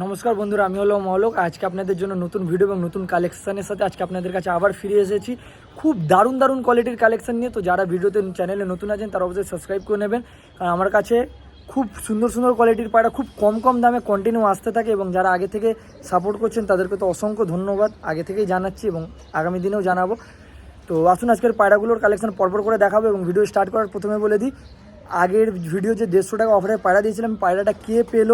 নমস্কার বন্ধুরা, আমি হলো মহলক। আজকে আপনাদের জন্য নতুন ভিডিও এবং নতুন কালেকশনের সাথে আজকে আপনাদের কাছে আবার ফিরে এসেছি। খুব দারুণ দারুণ কোয়ালিটির কালেকশন নিয়ে। তো যারা ভিডিওতে চ্যানেলে নতুন আছেন, তারা অবশ্যই সাবস্ক্রাইব করে নেবেন। কারণ আমার কাছে খুব সুন্দর সুন্দর কোয়ালিটির পায়রা, খুব কম কম দামে কন্টিনিউ আসতে থাকে এবং যারা আগে থেকে সাপোর্ট করছেন, তাদেরকে তো অসংখ্য ধন্যবাদ। আগে থেকেই জানাচ্ছি এবং আগামী দিনেও জানাব। তো আসুন আজকের পায়রাগুলোর কালেকশন পরপর করে দেখাবো এবং ভিডিও স্টার্ট করার প্রথমে বলে দিই, আগের ভিডিও যে দেড়শো টাকা অফারে পায়রা দিয়েছিলাম, পায়রাটা কে পেল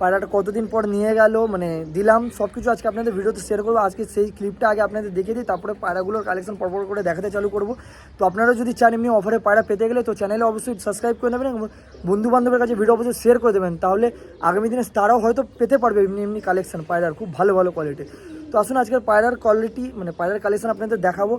পায়রাটা কতদিন পর নিয়ে গেল মানে দিলাম সব কিছু আজকে আপনাদের ভিডিওতে শেয়ার করব। আজকে সেই ক্লিপটা আগে আপনাদের দেখিয়ে দিই, তারপরে পায়রাগুলোর কালেকশন পরপর করে দেখাতে চালু করব। তো আপনারা যদি চান এমনি অফারে পায়রা পেতে গেলে, তো চ্যানেলে অবশ্যই সাবস্ক্রাইব করে নেবেন এবং বন্ধু বান্ধবের কাছে ভিডিও অবশ্যই শেয়ার করে দেবেন। তাহলে আগামী দিনে তারাও হয়তো পেতে পারবে এমনি এমনি কালেকশন পায়রার খুব ভালো ভালো কোয়ালিটি তো আসুন আজকের পায়রার কোয়ালিটি মানে পায়রার কালেকশন আপনাদের দেখাবো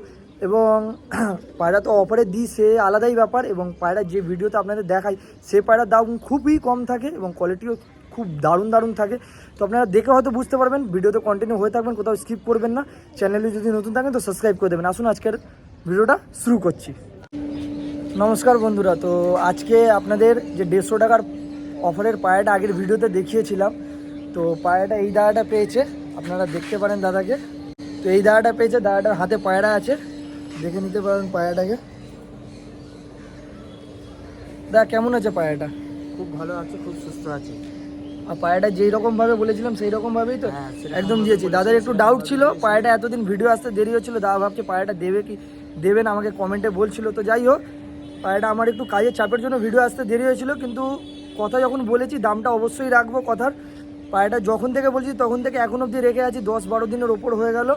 এবং পায়রা তো অফারে দিই, সে আলাদাই ব্যাপার এবং পায়রা যে ভিডিওতে আপনাদের দেখায় সে পায়রার দাম খুবই কম থাকে এবং কোয়ালিটিও খুব দারুণ দারুণ থাকে। তো আপনারা দেখে হয়তো বুঝতে পারবেন, ভিডিওতে কন্টিনিউ হয়ে থাকবেন, কোথাও স্কিপ করবেন না। চ্যানেলে যদি নতুন থাকেন তো সাবস্ক্রাইব করে দেবেন। আসুন আজকের ভিডিওটা শুরু করছি। নমস্কার বন্ধুরা, তো আজকে আপনাদের যে দেড়শো টাকার অফারের পায়াটা আগের ভিডিওতে দেখিয়েছিলাম, তো পায়রাটা এই দাদাটা পেয়েছে। আপনারা দেখতে পারেন দাদাকে। তো এই দাদাটা পেয়েছে, দাদাটার হাতে পায়রা আছে। দেখে নিতে পারেন পায়রাটাকে দাদা, কেমন আছে পায়রাটা খুব ভালো আছে, খুব সুস্থ আছে। আর পায়রাটা যেই রকম ভাবে বলেছিলাম সেই রকম ভাবেই তো হ্যাঁ, একদম দিয়েছি। দাদার একটু ডাউট ছিল পায়রাটা এতদিন ভিডিও আসতে দেরি হচ্ছিল দাদা ভাবছে পায়রাটা দেবে কি দেবেন আমাকে কমেন্টে বলছিল। তো যাই হোক পায়রাটা আমার একটু কাজের চাপের জন্য ভিডিও আসতে দেরি হয়েছিল কিন্তু কথা যখন বলেছি দামটা অবশ্যই রাখব কথার। পায়রাটা যখন থেকে বলছি তখন থেকে এখন অবধি রেখে আছি দশ বারো দিনের ওপর হয়ে গেল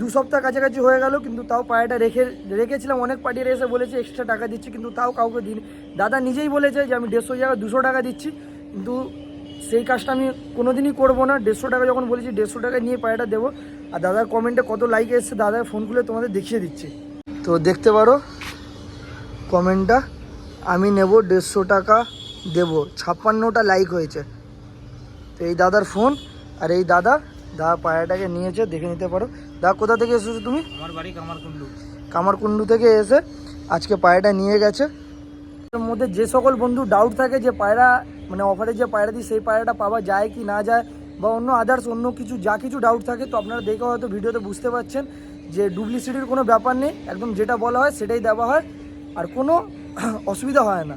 দু সপ্তাহ কাছাকাছি হয়ে গেল কিন্তু তাও পায়রাটা রেখে রেখেছিলাম। অনেক পার্টির এসে বলেছে এক্সট্রা টাকা দিচ্ছি কিন্তু তাও কাউকে দিন দাদা নিজেই বলেছে যে আমি দেড়শো জায়গায় দুশো টাকা দিচ্ছি কিন্তু সেই কাজটা আমি কোনো দিনই করব না। দেড়শো টাকা যখন বলেছি দেড়শো টাকা নিয়ে পায়রাটা দেবো। আর দাদার কমেন্টে কত লাইক এসছে দাদার ফোন খুলে তোমাদের দেখিয়ে দিচ্ছি। তো দেখতে পারো কমেন্টটা আমি নেব দেড়শো টাকা দেব। ছাপ্পান্নটা লাইক হয়েছে। তো এই দাদার ফোন আর এই দাদা দাদা পায়রাটাকে নিয়েছে দেখে নিতে পারো। দাদা কোথা থেকে এসেছ তুমি? আমার বাড়ি কামারকুন্ডু কামারকুন্ডু থেকে এসে আজকে পায়রাটা নিয়ে গেছে। মধ্যে যে সকল বন্ধু ডাউট থাকে যে পায়রা মানে অফারে যে পায়রা দিই সেই পায়রাটা পাওয়া যায় কি না যায়, বা অন্য আদার্স অন্য কিছু, যা কিছু ডাউট থাকে, তো আপনারা দেখে হয়তো ভিডিওতে বুঝতে পারছেন যে ডুপ্লিসিটির কোনো ব্যাপার নেই। একদম যেটা বলা হয়, সেটাই দেওয়া হয়। আর কোনো অসুবিধা হয় না।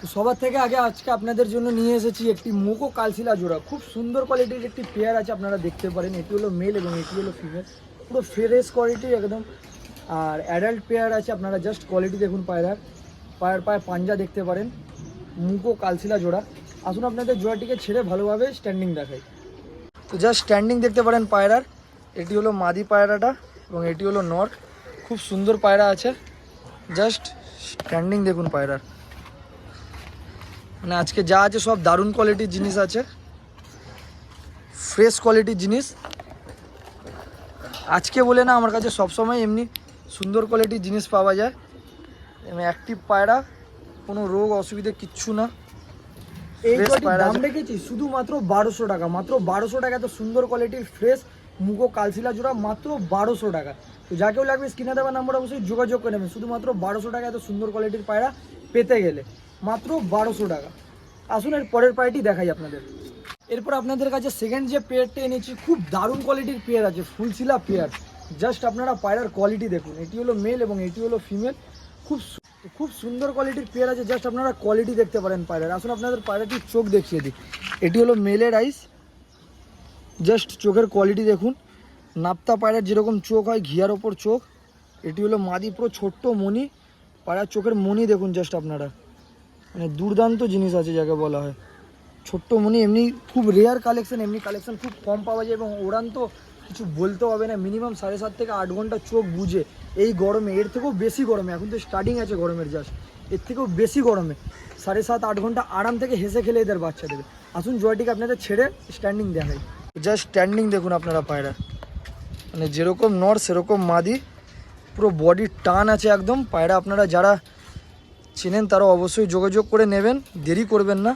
তো সবার থেকে আগে আজকে আপনাদের জন্য নিয়ে এসেছি একটি মোকো কালশিলা জোড়া। খুব সুন্দর কোয়ালিটির একটি পেয়ার আছে, আপনারা দেখতে পারেন। এটি হলো মেল এবং এটি হলো ফিমেল পুরো ফ্রেশ কোয়ালিটির একদম। আর অ্যাডাল্ট পেয়ার আছে, আপনারা জাস্ট কোয়ালিটি দেখুন পায়রার। পায়ের পায়ে পাঞ্জা দেখতে পারেন মুকো কালশিলা জোড়া। আসুন আপনাদের জোড়াটিকে ছেড়ে ভালোভাবে স্ট্যান্ডিং দেখাই। তো জাস্ট স্ট্যান্ডিং দেখতে পারেন পায়রার, এটি হলো মাদি পায়রাটা এবং এটি হলো নর খুব সুন্দর পায়রা আছে। জাস্ট স্ট্যান্ডিং দেখুন পায়রার। মানে আজকে যা আছে সব দারুণ কোয়ালিটির জিনিস আছে। ফ্রেশ কোয়ালিটির জিনিস। আজকে বলে না, আমার কাছে সবসময় এমনি সুন্দর কোয়ালিটির জিনিস পাওয়া যায়। অ্যাক্টিভ পায়রা কোনো রোগ অসুবিধে কিচ্ছু না। এই দাম রেখেছি? শুধুমাত্র বারোশো টাকা। মাত্র বারোশো টাকা এত সুন্দর কোয়ালিটির ফ্রেশ মুগো কালশিলা জোড়া মাত্র বারোশো টাকা। তো যা কেউ লাগবে স্ক্রিনে দেওয়া নাম্বার অবশ্যই যোগাযোগ করে নেবেন শুধুমাত্র বারোশো টাকা এত সুন্দর কোয়ালিটির পায়রা পেতে গেলে। মাত্র বারোশো টাকা। আসুন এর পরের পায়রাটি দেখাই আপনাদের। এরপর আপনাদের কাছে সেকেন্ড যে পেয়ারটা এনেছি খুব দারুণ কোয়ালিটির পেয়ার আছে ফুলশিলা পেয়ার জাস্ট আপনারা পায়রার কোয়ালিটি দেখুন। এটি হলো মেল এবং এটি হলো ফিমেল খুব খুব সুন্দর কোয়ালিটির পেয়ার আছে জাস্ট আপনারা কোয়ালিটি দেখতে পারেন পায়রার। আসুন, আপনাদের পায়রাটির চোখ দেখিয়ে দিই। এটি হলো মেলের আইস জাস্ট চোখের কোয়ালিটি দেখুন। নাপ্তা পায়রার যেরকম চোখ হয়, ঘিয়ার ওপর চোখ। এটি হলো মাদি পুরো ছোট্ট মণি। পায়রার চোখের মণি দেখুন জাস্ট আপনারা। মানে দুর্দান্ত জিনিস আছে যাকে বলা হয়। ছোট্ট মনি এমনি খুব রেয়ার কালেকশন এমনি কালেকশন খুব কম পাওয়া যায় এবং ওড়ান তো কিছু বলতে হবে না। মিনিমাম সাড়ে সাত থেকে আট ঘণ্টা চোখ বুঝে। এই গরমে, এর থেকেও বেশি গরমে, এখন তো স্টার্টিং আছে গরমের জাস্ট, এর থেকেও বেশি গরমে। সাড়ে সাত, আট ঘণ্টা আরাম থেকে হেসে খেলে এদের বাচ্চা দেবে। আসুন জয়টিকে আপনাদের ছেড়ে স্ট্যান্ডিং দেখাই। জাস্ট স্ট্যান্ডিং দেখুন আপনারা পায়রা। মানে যেরকম নর সেরকম মাদি, পুরো বডির টান আছে একদম। পায়রা আপনারা যারা চেনেন তারা অবশ্যই যোগাযোগ করে নেবেন, দেরি করবেন না।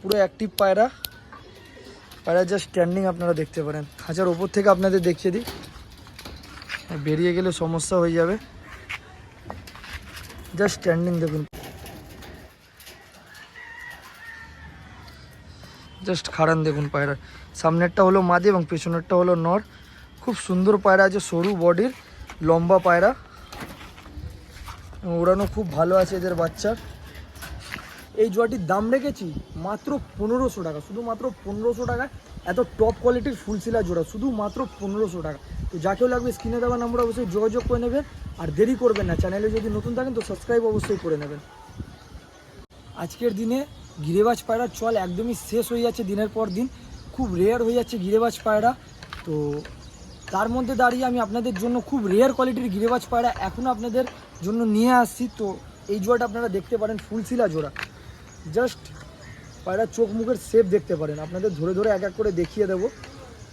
পুরো অ্যাক্টিভ পায়রা। পায়রা জাস্ট স্ট্যান্ডিং আপনারা দেখতে পারেন। খাঁচার ওপর থেকে আপনাদের দেখিয়ে দিই। বেরিয়ে গেলে সমস্যা হয়ে যাবে। জাস্ট স্ট্যান্ডিং দেখুন। জাস্ট খাড়ান দেখুন পায়রার সামনেরটা হলো মাদি এবং পেছনেরটা হলো নর। খুব সুন্দর পায়রা আছে, সরু বডির, লম্বা পায়রা। ওড়ানো খুব ভালো আছে এদের বাচ্চার। এই জোয়াটির দাম রেখেছি মাত্র পনেরোশো টাকা, শুধুমাত্র পনেরোশো টাকা এত টপ কোয়ালিটির ফুল ফুলশিলা জোড়া, শুধুমাত্র পনেরোশো টাকা। তো যাকেও লাগবে স্ক্রিনে দেওয়া নাম্বার অবশ্যই যোগাযোগ করে নেবেন, আর দেরি করবেন না। চ্যানেলে যদি নতুন থাকেন, তো সাবস্ক্রাইব অবশ্যই করে নেবেন। আজকের দিনে গিরেবাজ পায়রার চল একদমই শেষ হয়ে যাচ্ছে দিনের পর দিন। খুব রেয়ার হয়ে যাচ্ছে গিরেবাজ পায়রা। তো তার মধ্যে দাঁড়িয়ে আমি আপনাদের জন্য খুব রেয়ার কোয়ালিটির গিরেবাজ পায়রা এখনও আপনাদের জন্য নিয়ে আসছি। তো এই জোড়াটা আপনারা দেখতে পারেন ফুলশিলা জোড়া। জাস্ট পায়রার চোখ মুখের শেপ দেখতে পারেন। আপনাদের ধরে ধরে এক এক করে দেখিয়ে দেবো।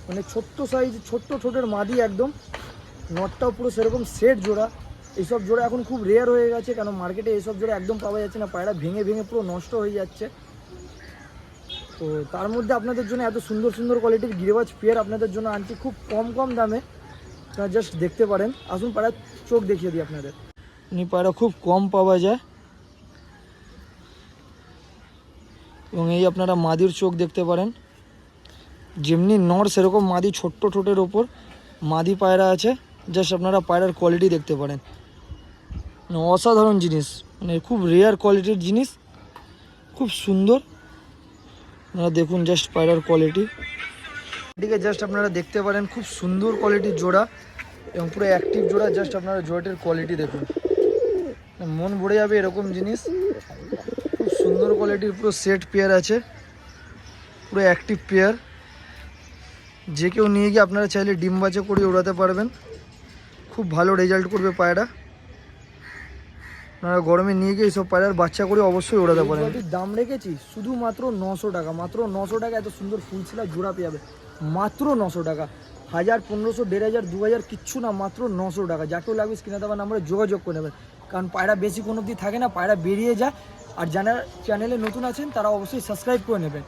মানে ছোট্ট সাইজ ছোট্ট ছোটের মাদি একদম। নটটাও পুরো সেরকম সেট জোড়া। এইসব জোড়া এখন খুব রেয়ার হয়ে গেছে, কেন মার্কেটে এইসব জোড়া একদম পাওয়া যাচ্ছে না। পায়রা ভেঙে ভেঙে পুরো নষ্ট হয়ে যাচ্ছে। তো তার মধ্যে আপনাদের জন্য এত সুন্দর সুন্দর কোয়ালিটির গিরেবাজ পেয়ার আপনাদের জন্য আনছি, খুব কম কম দামে। জাস্ট দেখতে পারেন। আসুন পায়রার চোখ দেখিয়ে দিই আপনাদের। পায়রা খুব কম পাওয়া যায়। এবং এই আপনারা মাদির চোখ দেখতে পারেন, যেমনি নর সেরকম মাদি ছোট্ট ঠোঁটের ওপর মাদি পায়রা আছে জাস্ট আপনারা পায়রার কোয়ালিটি দেখতে পারেন। মানে অসাধারণ জিনিস মানে খুব রেয়ার কোয়ালিটির জিনিস, খুব সুন্দর। আপনারা দেখুন জাস্ট পায়রার কোয়ালিটি এটিকে জাস্ট আপনারা দেখতে পারেন খুব সুন্দর কোয়ালিটির জোড়া, এবং পুরো অ্যাক্টিভ জোড়া জাস্ট আপনারা জোড়াটির কোয়ালিটি দেখুন। মানে মন ভরে যাবে এরকম জিনিস। খুব সুন্দর কোয়ালিটির পুরো সেট পেয়ার আছে। পুরো অ্যাক্টিভ পেয়ার যে কেউ নিয়ে গিয়ে আপনারা চাইলে ডিম বাচ্চা করে ওড়াতে পারবেন। খুব ভালো রেজাল্ট করবে পায়রা। আপনারা গরমে নিয়ে গিয়ে এইসব পায়রার বাচ্চা করে অবশ্যই ওড়াতে পারেন। দাম রেখেছি শুধুমাত্র নশো টাকা। মাত্র নশো টাকা এত সুন্দর ফুলছিলা জোড়া পেয়ে যাবে। মাত্র নশো টাকা। হাজার পনেরোশো, দেড় হাজার, দু হাজার, কিচ্ছু না, মাত্র নশো টাকা। যাকেও লাগবে স্ক্রিনে দেওয়া নাম্বারে যোগাযোগ করে নেবেন কারণ পায়রা বেশি কোনো অবধি থাকে না, পায়রা বেরিয়ে যায়। আর যারা চ্যানেলে নতুন আছেন, তারা অবশ্যই সাবস্ক্রাইব করে নেবেন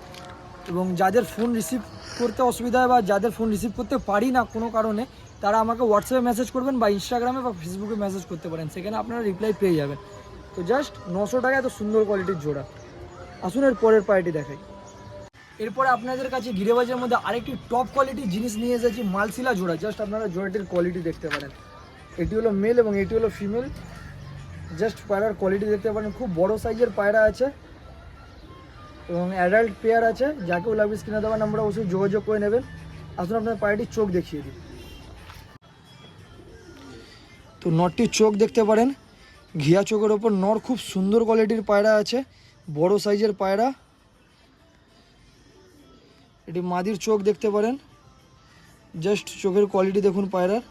এবং যাদের ফোন রিসিভ করতে অসুবিধা হয় বা যাদের ফোন রিসিভ করতে পারি না কোনো কারণে, তারা আমাকে হোয়াটসঅ্যাপে মেসেজ করবেন বা ইনস্টাগ্রামে বা ফেসবুকে মেসেজ করতে পারেন। সেখানে আপনারা রিপ্লাই পেয়ে যাবেন। তো জাস্ট নশো টাকা এত সুন্দর কোয়ালিটির জোড়া। আসুন এর পরের পার্টি দেখাই। এরপরে আপনাদের কাছে গিরেবাজের মধ্যে আরেকটি টপ কোয়ালিটির জিনিস নিয়ে এসেছি মালসিলা জোড়া। জাস্ট আপনারা জোড়াটির কোয়ালিটি দেখতে পারেন। এটি হলো মেল এবং এটি হলো ফিমেল জাস্ট পায়রার কোয়ালিটি দেখতে পারেন। খুব বড় সাইজের পায়রা আছে এবং অ্যাডাল্ট পেয়ার আছে। যাকেও লাগবে স্ক্রিনে দেওয়া নাম্বার অবশ্যই যোগাযোগ করে নেবেন। আসুন আপনার পায়রাটির চোখ দেখিয়ে দিই। তো নটটির চোখ দেখতে পারেন। ঘিয়া চোখের ওপর নর খুব সুন্দর কোয়ালিটির পায়রা আছে। বড় সাইজের পায়রা। এটি মাদির চোখ দেখতে পারেন। জাস্ট চোখের কোয়ালিটি দেখুন পায়রার।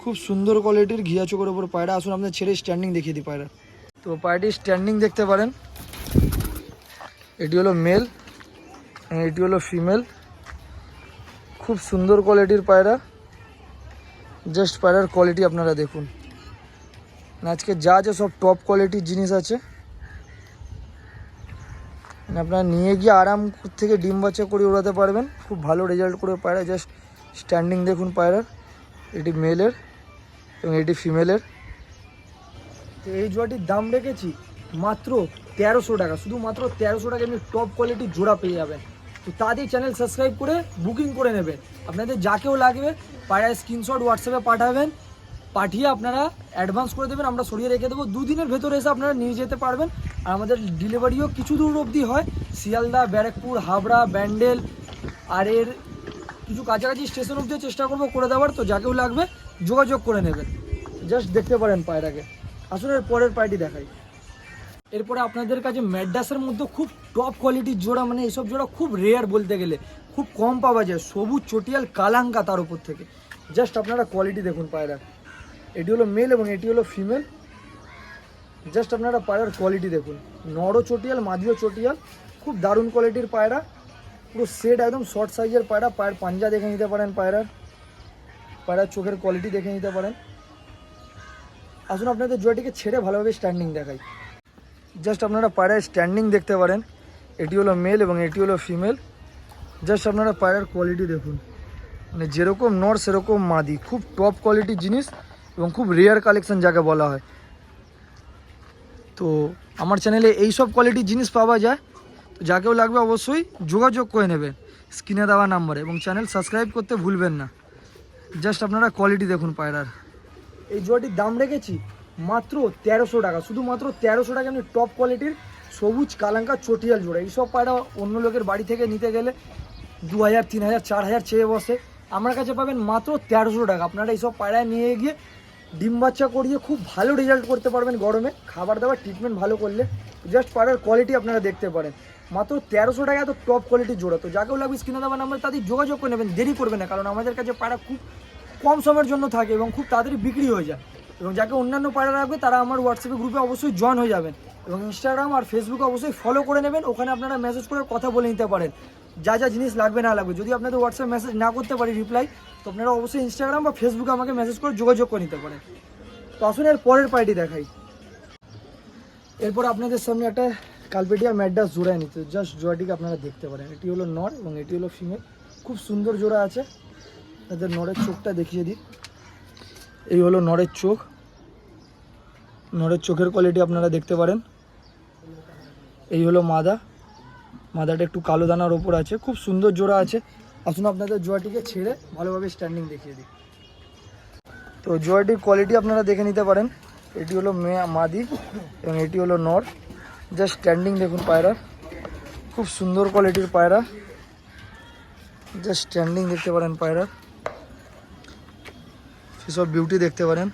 খুব সুন্দর কোয়ালিটির ঘিয়া চোখের ওপর পায়রা। আসুন আপনার ছেড়ে স্ট্যান্ডিং দেখিয়ে দিই পায়রা তো পায়রাটির স্ট্যান্ডিং দেখতে পারেন। এটি হলো মেল এটি হলো ফিমেল খুব সুন্দর কোয়ালিটির পায়রা। জাস্ট পায়রার কোয়ালিটি আপনারা দেখুন। আজকে যা যা সব টপ কোয়ালিটির জিনিস আছে। আপনারা নিয়ে গিয়ে আরাম থেকে ডিম বাচ্চা করে ওড়াতে পারবেন। খুব ভালো রেজাল্ট করে পায়রা। জাস্ট স্ট্যান্ডিং দেখুন পায়রার। এটি মেলের এবং এটি ফিমেলের তো এই জোড়াটির দাম রেখেছি মাত্র তেরোশো টাকা। শুধুমাত্র তেরোশো টাকা এমনি টপ কোয়ালিটির জোড়া পেয়ে যাবেন। তো তাদের চ্যানেল সাবস্ক্রাইব করে বুকিং করে নেবেন। আপনাদের যাকেও লাগবে পায়রা স্ক্রিনশট হোয়াটসঅ্যাপে পাঠাবেন। পাঠিয়ে আপনারা অ্যাডভান্স করে দেবেন, আমরা সরিয়ে রেখে দেবো। দুদিনের ভেতরে এসে আপনারা নিয়ে যেতে পারবেন। আর আমাদের ডেলিভারিও কিছু দূর অবধি হয়। শিয়ালদা, ব্যারাকপুর, হাবড়া, ব্যান্ডেল, আর এর কিছু কাছাকাছি স্টেশন অবধি চেষ্টা করব করে দেওয়ার। তো যাকেও লাগবে, যোগাযোগ করে নেবেন। জাস্ট দেখতে পারেন পায়রাকে আসলে এর পরের পায়টি দেখাই। এরপরে আপনাদের কাছে ম্যাডাসের মধ্যে খুব টপ কোয়ালিটির জোড়া মানে এইসব জোড়া খুব রেয়ার বলতে গেলে। খুব কম পাওয়া যায়, সবুজ, চটিয়াল, কালাঙ্কা তার উপর থেকে। জাস্ট আপনারা কোয়ালিটি দেখুন পায়রা এটি হলো মেল এবং এটি হলো ফিমেল জাস্ট আপনারা পায়রার কোয়ালিটি দেখুন। নরও চটিয়াল মাদিও চটিয়াল। খুব দারুণ কোয়ালিটির পায়রা। পুরো সেট একদম শর্ট সাইজের পায়রা। পায়ের পাঞ্জা দেখে নিতে পারেন পায়রার। পায়রার চোখের কোয়ালিটি দেখে নিতে পারেন। আসুন আপনাদের জোয়াটিকে ছেড়ে ভালোভাবে স্ট্যান্ডিং দেখাই। জাস্ট আপনারা পায়রার স্ট্যান্ডিং দেখতে পারেন। এটি হলো মেল এবং এটি হলো ফিমেল জাস্ট আপনারা পায়রার কোয়ালিটি দেখুন। মানে যেরকম নর, সেরকম মাদি। খুব টপ কোয়ালিটির জিনিস। এবং খুব রেয়ার কালেকশন যাকে বলা হয়। তো আমার চ্যানেলে এই সব কোয়ালিটির জিনিস পাওয়া যায়। তো যা কেউ লাগবে অবশ্যই যোগাযোগ করে নেবেন স্ক্রিনে দেওয়া নাম্বারে এবং চ্যানেল সাবস্ক্রাইব করতে ভুলবেন না। জাস্ট আপনারা কোয়ালিটি দেখুন পায়রার। এই জোয়াটির দাম রেখেছি মাত্র তেরোশো টাকা। শুধুমাত্র তেরোশো টাকা আপনি টপ কোয়ালিটির সবুজ কালাঙ্কা চটিয়াল জোড়া। এইসব পায়রা অন্য লোকের বাড়ি থেকে নিতে গেলে দু হাজার, তিন হাজার, চার হাজার চেয়ে বসে। আমার কাছে পাবেন মাত্র তেরোশো টাকা। আপনারা এইসব পায়রায় নিয়ে গিয়ে ডিম বাচ্চা করিয়ে খুব ভালো রেজাল্ট করতে পারবেন গরমে। খাবার দাবার ট্রিটমেন্ট ভালো করলে। জাস্ট পাড়ার কোয়ালিটি আপনারা দেখতে পারেন। মাত্র তেরোশো টাকা এত টপ কোয়ালিটির জোড়া। তো যাকেও লাগবে স্ক্রিনে দেওয়া নাম্বার তাদের যোগাযোগ করে নেবেন। দেরি করবে না, কারণ আমাদের কাছে পাড়া খুব কম সময়ের জন্য থাকে এবং খুব তাড়াতাড়ি বিক্রি হয়ে যায়। এবং যাকে অন্যান্য পাড়া রাখবে তারা আমার হোয়াটসঅ্যাপে গ্রুপে অবশ্যই জয়েন হয়ে যাবেন। এবং ইনস্টাগ্রাম আর ফেসবুকে অবশ্যই ফলো করে নেবেন। ওখানে আপনারা মেসেজ করে কথা বলে নিতে পারেন। যা যা জিনিস লাগবে না লাগবে। যদি আপনাদের হোয়াটসঅ্যাপ মেসেজ না করতে পারি রিপ্লাই তো আপনারা অবশ্যই ইনস্টাগ্রাম বা ফেসবুকে আমাকে মেসেজ করে যোগাযোগ করে নিতে পারেন। তো আসুন, এর পরের পার্টি দেখাই। এরপর আপনাদের সামনে একটা কালপেটিয়া ম্যাডাস জোড়া নিতে। জাস্ট জোড়াটিকে আপনারা দেখতে পারেন। এটি হলো নর এবং এটি হলো ফিমেল খুব সুন্দর জোড়া আছে। তাদের নরের চোখটা দেখিয়ে দিই। এই হলো নরের চোখ। নরের চোখের কোয়ালিটি আপনারা দেখতে পারেন। এই হলো মাদা। মাদাটা একটু কালো দানার ওপর আছে, খুব সুন্দর জোড়া আছে। আসুন আপনাদের জোয়াটিকে ছেড়ে ভালোভাবে স্ট্যান্ডিং দেখিয়ে দিই। তো জোয়াটির কোয়ালিটি আপনারা দেখে নিতে পারেন। এটি হলো মে, মাদি এবং এটি হলো নর। জাস্ট স্ট্যান্ডিং দেখুন পায়রা। খুব সুন্দর কোয়ালিটির পায়রা। জাস্ট স্ট্যান্ডিং দেখতে পারেন পায়রা। সেসব বিউটি দেখতে পারেন।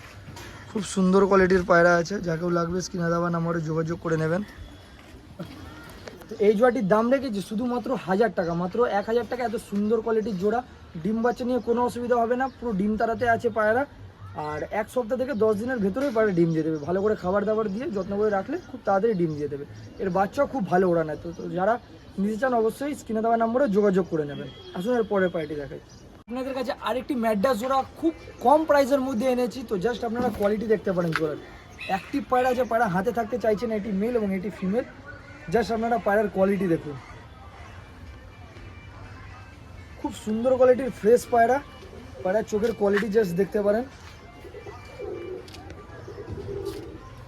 খুব সুন্দর কোয়ালিটির পায়রা আছে। যাকেও লাগবে স্ক্রিনে দেওয়া নাম্বারে যোগাযোগ করে নেবেন। এই জোড়াটির দাম রেখেছি শুধুমাত্র হাজার টাকা। মাত্র এক হাজার টাকা, এত সুন্দর কোয়ালিটির জোড়া। ডিম বাচ্চা নিয়ে কোনো অসুবিধা হবে না, পুরো ডিম তারাতে আছে পায়রা। আর এক সপ্তাহ থেকে দশ দিনের ভেতরেই পায়রা ডিম দিয়ে দেবে। ভালো করে খাবার দাবার দিয়ে যত্ন করে রাখলে খুব তাড়াতাড়ি ডিম দিয়ে দেবে। এর বাচ্চাও খুব ভালো ওড়া নেয়। তো যারা নিতে চান অবশ্যই স্ক্রিনে দেওয়া নম্বরে যোগাযোগ করে নেবেন। আসুন এর পরের পার্টি দেখাই। আপনাদের কাছে আরেকটি ম্যাডাস জোড়া খুব কম প্রাইসের মধ্যে এনেছি। তো জাস্ট আপনারা কোয়ালিটি দেখতে পারেন জোড়ার। অ্যাক্টিভ পায়রা আছে পায়রা হাতে থাকতে চাইছেন এটি মেল এবং এটি ফিমেল জাস্ট আপনারা পায়রার কোয়ালিটি দেখুন। খুব সুন্দর কোয়ালিটির ফ্রেশ পায়রা। পায়রার চোখের কোয়ালিটি জাস্ট দেখতে পারেন।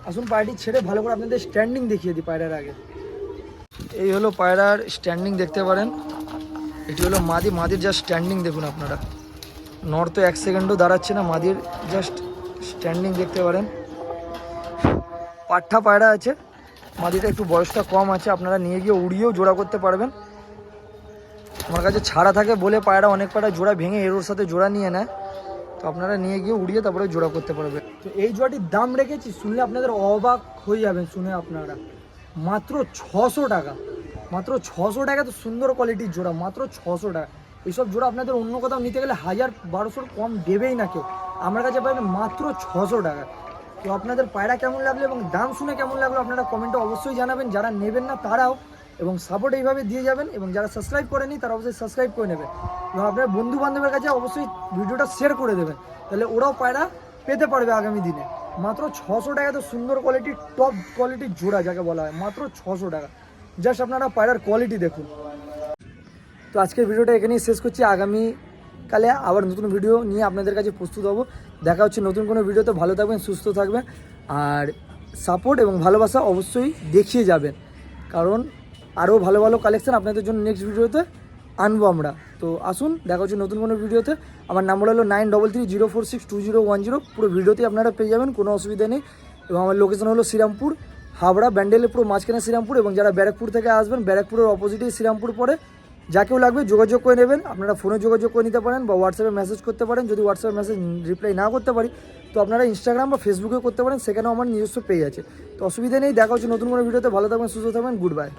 আসুন পায়রাটি ছেড়ে ভালো করে আপনাদের স্ট্যান্ডিং দেখিয়ে দিই পায়রার আগে। এই হলো পায়রার স্ট্যান্ডিং দেখতে পারেন। এটি হলো মাদি, মাদির জাস্ট স্ট্যান্ডিং দেখুন আপনারা। নর তো এক সেকেন্ডও দাঁড়াচ্ছে না, মাদির জাস্ট স্ট্যান্ডিং দেখতে পারেন। পাঠা পায়রা আছে। মাদিটা একটু বয়সটা কম আছে, আপনারা নিয়ে গিয়ে উড়িয়েও জোড়া করতে পারবেন। আমার কাছে ছাড়া থাকে বলে পায়রা অনেক পায়রা জোড়া ভেঙে এরোর সাথে জোড়া নিয়ে নেয়। তো আপনারা নিয়ে গিয়ে উড়িয়ে তারপরে জোড়া করতে পারবেন। তো এই জোড়াটির দাম রেখেছি, শুনলে আপনাদের অবাক হয়ে যাবেন শুনে আপনারা। মাত্র ছশো টাকা, মাত্র ছশো টাকা তো সুন্দর কোয়ালিটির জোড়া, মাত্র ছশো টাকা। এইসব জোড়া আপনাদের অন্য কোথাও নিতে গেলে হাজার বারোশোর কম দেবেই না কেউ। আমার কাছে পাবেন মাত্র ছশো টাকা। তো আপনাদের পায়রা কেমন লাগল এবং দাম শুনে কেমন লাগল আপনারা কমেন্টে অবশ্যই জানাবেন। যারা নেবেন না, তারাও এবং সাপোর্ট এইভাবে দিয়ে যাবেন এবং যারা সাবস্ক্রাইব করেনি তারা অবশ্যই সাবস্ক্রাইব করে নেবেন। এবং আপনার বন্ধু বান্ধবের কাছে অবশ্যই ভিডিওটা শেয়ার করে দেবেন। তাহলে ওরাও পায়রা পেতে পারবে আগামী দিনে। মাত্র ছশো টাকা তো সুন্দর কোয়ালিটির টপ কোয়ালিটির জোড়া যাকে বলা হয়। মাত্র ছশো টাকা। জাস্ট আপনারা পায়রার কোয়ালিটি দেখুন। তো আজকের ভিডিওটা এখানেই শেষ করছি। আগামী কালে আবার নতুন ভিডিও নিয়ে আপনাদের কাছে প্রস্তুত হব। দেখা হচ্ছে নতুন কোনো ভিডিওতে। ভালো থাকবেন, সুস্থ থাকবেন। আর সাপোর্ট এবং ভালোবাসা অবশ্যই দেখিয়ে যাবেন। কারণ আরও ভালো ভালো কালেকশান আপনাদের জন্য নেক্সট ভিডিওতে আনব আমরা। তো আসুন, দেখা হচ্ছে নতুন কোনো ভিডিওতে। আমার নাম্বার হলো nine double three zero four six two zero one zero পুরো ভিডিওতেই আপনারা পেয়ে যাবেন, কোনো অসুবিধা নেই। এবং আমার লোকেশন হলো শ্রীরামপুর, হাবড়া ব্যান্ডেলের পুরো মাঝখানে শ্রীরামপুর এবং যারা ব্যারাকপুর থেকে আসবেন, ব্যারাকপুরের অপোজিটেই শ্রীরামপুর পড়ে যাকেও লাগবে যোগাযোগ করে নেবেন। আপনারা ফোনে যোগাযোগ করে নিতে পারেন বা হোয়াটসঅ্যাপে মেসেজ করতে পারেন। যদি হোয়াটসঅ্যাপে মেসেজ রিপ্লাই না করতে পারি, তো আপনারা ইনস্টাগ্রাম বা ফেসবুকে করতে পারেন। সেখানেও আমার নিজস্ব পেয়ে আছে। তো অসুবিধা নেই। দেখা হচ্ছে নতুন কোনো ভিডিওতে ভালো থাকবেন, সুস্থ থাকবেন। Good bye